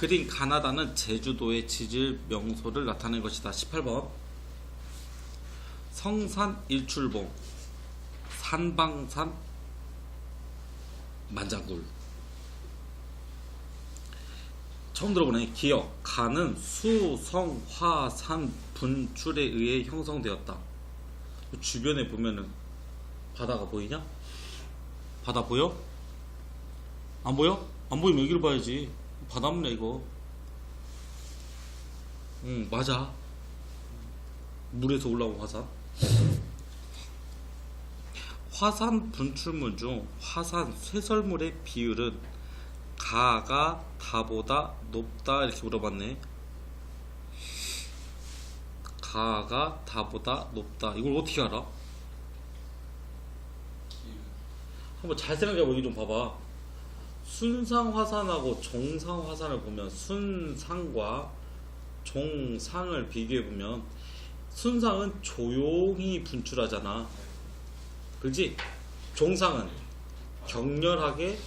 그린 가나다는 제주도의 지질 명소를 나타낸 것이다. 18번. 성산 일출봉, 산방산 만장굴. 처음 들어보네. 기억. 가는 수, 성, 화, 산, 분출에 의해 형성되었다. 주변에 보면은 바다가 보이냐? 바다 보여? 안 보여? 안 보이면 여기를 봐야지. 바다문네 이거. 응 맞아. 물에서 올라온 화산. 화산 분출물 중 화산 쇄설물의 비율은 가가 다보다 높다 이렇게 물어봤네. 가가 다보다 높다. 이걸 어떻게 알아? 한번 잘 생각해 보기 좀 봐봐. 순상 화산하고 종상 화산을 보면 순상과 종상을 비교해 보면 순상은 조용히 분출하잖아. 그지? 종상은 격렬하게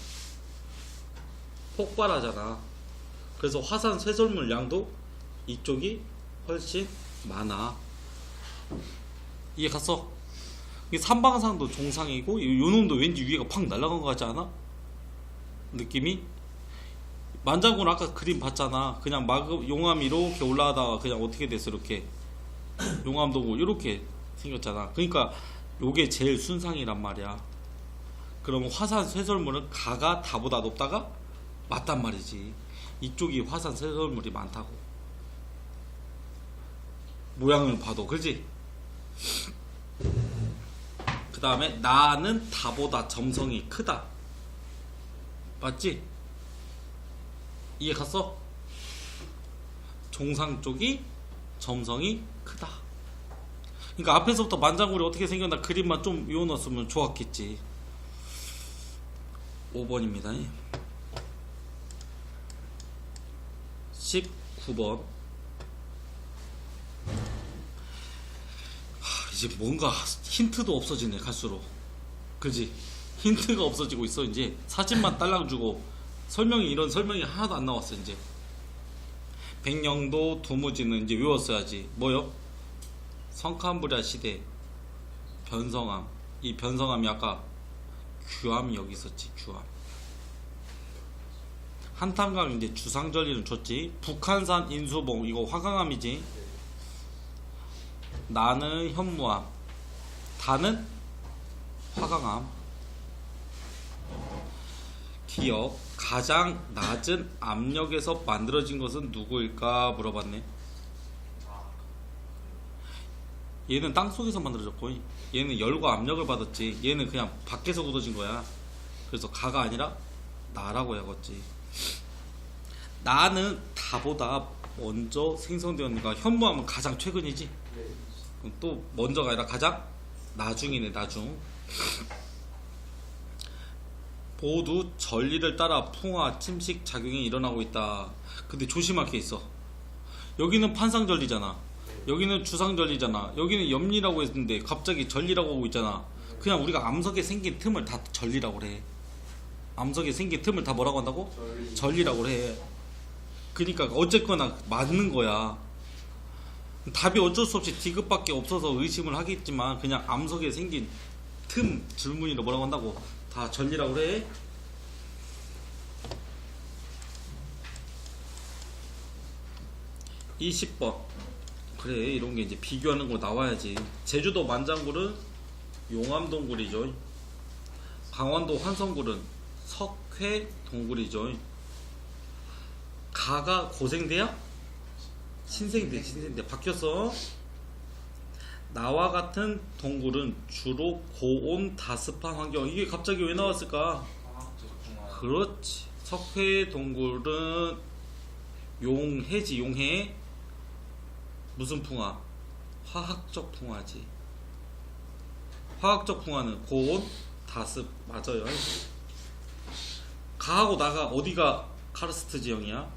폭발하잖아. 그래서 화산 쇄설물 양도 이쪽이 훨씬 많아. 이해 갔어? 이 삼방상도 종상이고 요 놈도 왠지 위에가 팍 날아간 것 같지 않아? 느낌이? 만장군 아까 그림 봤잖아. 그냥 막 용암이 이렇게 올라가다가 그냥 어떻게 됐어 이렇게? 용암도구 이렇게 생겼잖아. 그러니까 요게 제일 순상이란 말이야. 그러면 화산 쇄설물은 가가 다보다 높다가 맞단 말이지. 이쪽이 화산 쇄설물이 많다고. 모양을 봐도 그지? 그 다음에 나는 다보다 점성이 크다 맞지? 이해 갔어? 종상 쪽이 점성이 크다. 그러니까 앞에서부터 만장굴이 어떻게 생겼나 그림만 좀 이어놨으면 좋았겠지. 5번입니다. 19번. 하, 이제 뭔가 힌트도 없어지네 갈수록. 그지? 힌트가 없어지고 있어 이제. 사진만 딸랑 주고. 설명이 이런 설명이 하나도 안 나왔어 이제. 백령도 두무지는 이제 외웠어야지. 뭐요? 성칸부랴 시대. 변성함. 이 변성함이 아까 규함이 여기 있었지 규함. 한탄강 이제 주상절리는 줬지. 북한산 인수봉 이거 화강암이지. 나는 현무암. 다는 화강암 기억 가장 낮은 압력에서 만들어진 것은 누구일까 물어봤네. 얘는 땅 속에서 만들어졌고 얘는 열과 압력을 받았지. 얘는 그냥 밖에서 굳어진 거야. 그래서 가가 아니라 나라고 해야겠지. 나는 다보다 먼저 생성되었는가 현무하면 가장 최근이지. 또 먼저가 아니라 가장 나중이네 나중. 모두 전리를 따라 풍화, 침식 작용이 일어나고 있다. 근데 조심할 게 있어. 여기는 판상전리잖아. 여기는 주상전리잖아. 여기는 염리라고 했는데 갑자기 전리라고 하고 있잖아. 그냥 우리가 암석에 생긴 틈을 다 전리라고 그래. 암석에 생긴 틈을 다 뭐라고 한다고? 전리 라고 그래. 그러니까 어쨌거나 맞는 거야. 답이 어쩔 수 없이 디귿밖에 없어서 의심을 하겠지만 그냥 암석에 생긴 틈 줄무늬로 뭐라고 한다고 다 전리라고 그래. 이십 번 그래 이런 게 이제 비교하는 거 나와야지. 제주도 만장굴은 용암동굴이죠. 강원도 환성굴은 석회 동굴이죠. 가가 고생대야? 신생대 신생대 바뀌었어. 나와 같은 동굴은 주로 고온 다습한 환경. 이게 갑자기 왜 나왔을까? 그렇지. 석회 동굴은 용해지 용해. 무슨 풍화? 화학적 풍화지. 화학적 풍화는 고온 다습 맞아요. 가하고 나가 어디가 카르스트 지형이야?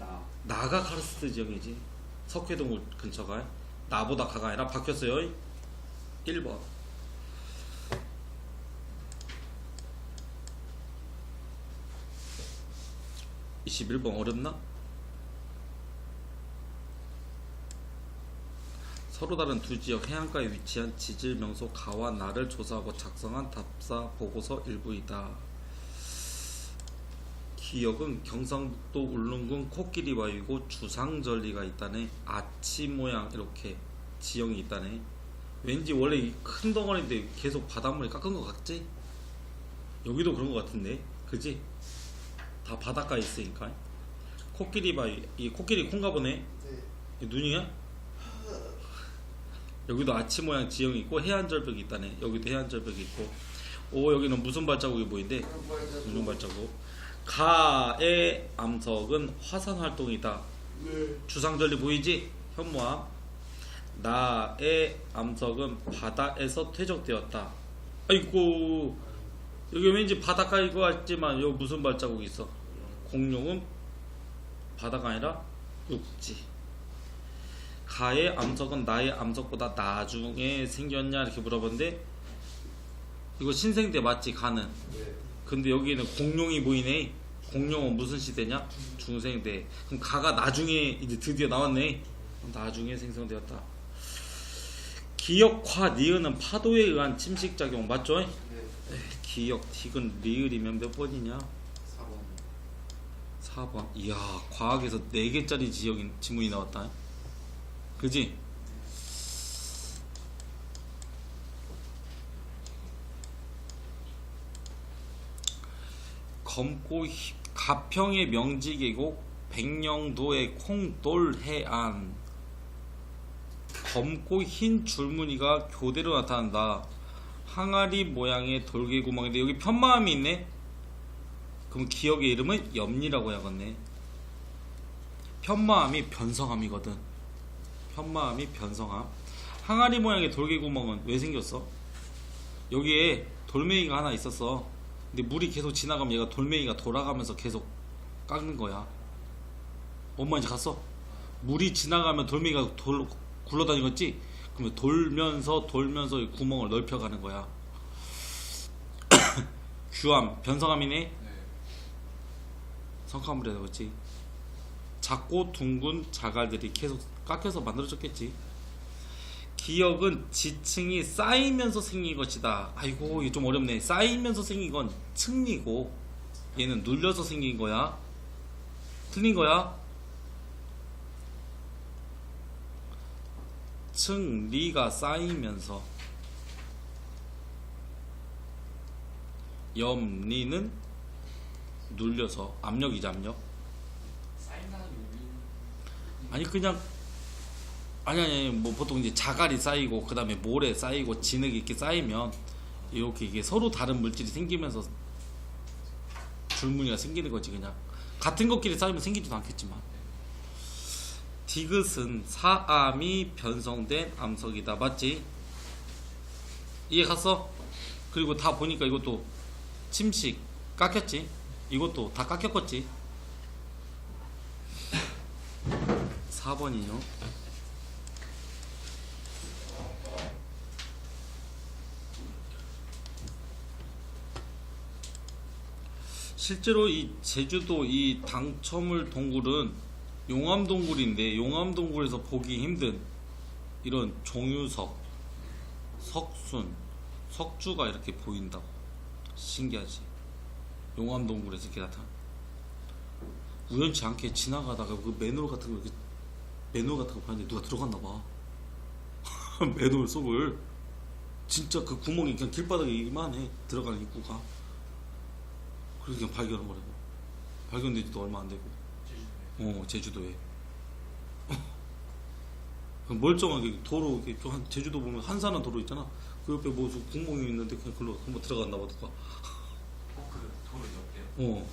나. 나가 카르스트 지형이지. 석회 동굴 근처가 나보다 가가 아니라 바뀌었어요. 1번. 이십일 번 어렵나? 서로 다른 두 지역 해안가에 위치한 지질 명소 가와 나를 조사하고 작성한 답사 보고서 일부이다. 기역은 경상북도 울릉군 코끼리 바위고 주상절리가 있다네. 아치 모양 이렇게 지형이 있다네. 왠지 원래 이 큰 덩어리인데 계속 바닷물이 깎은 것 같지? 여기도 그런 것 같은데, 그지? 다 바닷가에 있으니까. 코끼리 바위, 이 코끼리 콩가 보네. 네. 이 눈이야? 여기도 아치 모양 지형이 있고 해안절벽이 있다네. 여기도 해안절벽이 있고. 오 여기는 무슨 발자국이 보이는데? 무슨 발자국? 가의 암석은 화산 활동이다. 네. 주상절리 보이지? 현무암. 나의 암석은 바다에서 퇴적되었다. 아이고 여기 왠지 바닷가일 것 같지만 여기 무슨 발자국이 있어? 공룡은 바다가 아니라 육지. 가의 암석은 나의 암석보다 나중에 생겼냐 이렇게 물어봤는데 이거 신생대 맞지 가는? 네. 근데 여기는 공룡이 보이네. 공룡은 무슨 시대냐? 중생대. 그럼 가가 나중에 이제 드디어 나왔네. 나중에 생성되었다. 기역화 니은은 파도에 의한 침식 작용 맞죠? 네. 기역 디귿 리을이면 몇 번이냐? 4번. 4번. 이야 과학에서 4개짜리 지역인 지문이 나왔다. 그지? 검고 히- 가평의 명지계곡 백령도의 콩돌해안 검고 흰 줄무늬가 교대로 나타난다. 항아리 모양의 돌개 구멍인데 여기 편마음이 있네. 그럼 기억의 이름은 염리라고 해야겠네. 편마음이 변성함이거든. 편마음이 변성함. 항아리 모양의 돌개 구멍은 왜 생겼어? 여기에 돌멩이가 하나 있었어. 근데 물이 계속 지나가면 얘가 돌멩이가 돌아가면서 계속 깎는 거야. 엄마 이제 갔어? 물이 지나가면 돌멩이가 돌, 굴러다니겠지? 그러면 돌면서 돌면서 이 구멍을 넓혀가는 거야. 규함, 변성함이네? 네. 성카물이라 그랬지. 작고 둥근 자갈들이 계속 깎여서 만들어졌겠지. 기억은 지층이 쌓이면서 생긴 것이다. 아이고, 이게 좀 어렵네. 쌓이면서 생긴 건 층리고, 얘는 눌려서 생긴 거야. 틀린 거야. 층 리가 쌓이면서, 염 리는 눌려서 압력이지 압력. 아니 그냥 아니 아니 뭐 보통 이제 자갈이 쌓이고 그 다음에 모래 쌓이고 진흙이 이렇게 쌓이면 이렇게 이게 서로 다른 물질이 생기면서 줄무늬가 생기는 거지 그냥 같은 것끼리 쌓이면 생기지도 않겠지만 디귿은 사암이 변성된 암석이다 맞지? 이해 갔어? 그리고 다 보니까 이것도 침식 깎였지? 이것도 다 깎였겠지? 4번이요. 실제로 이 제주도 이 당첨을 동굴은 용암 동굴인데 용암 동굴에서 보기 힘든 이런 종유석, 석순, 석주가 이렇게 보인다고 신기하지. 용암 동굴에서 이렇게 나타나. 우연치 않게 지나가다가 그 맨홀 같은 거 이렇게 맨홀 같은 거 봤는데 누가 들어갔나 봐. 맨홀 속을 진짜 그 구멍이 그냥 길바닥에 이만해 들어가는 입구가. 그래서 그냥 발견한 거라고. 발견된 지도 얼마 안 되고. 제주도에. 어 제주도에. 그냥 멀쩡하게 도로 이렇게 좀 한- 제주도 보면 한산한 도로 있잖아. 그 옆에 뭐 구멍이 있는데 그냥 글로 한번 들어갔나 봐 누가. 어, 그 도로 옆에요? 어.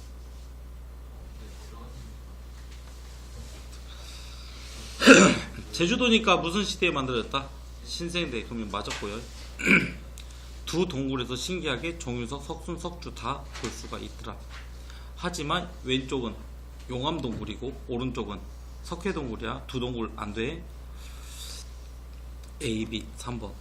네. 제주도니까 무슨 시대에 만들어졌다? 신생대 그러면 맞았고요. 두 동굴에서 신기하게 종유석, 석순, 석주 다 볼 수가 있더라. 하지만 왼쪽은 용암 동굴이고 오른쪽은 석회 동굴이야. 두 동굴 안 돼. A, B 3번.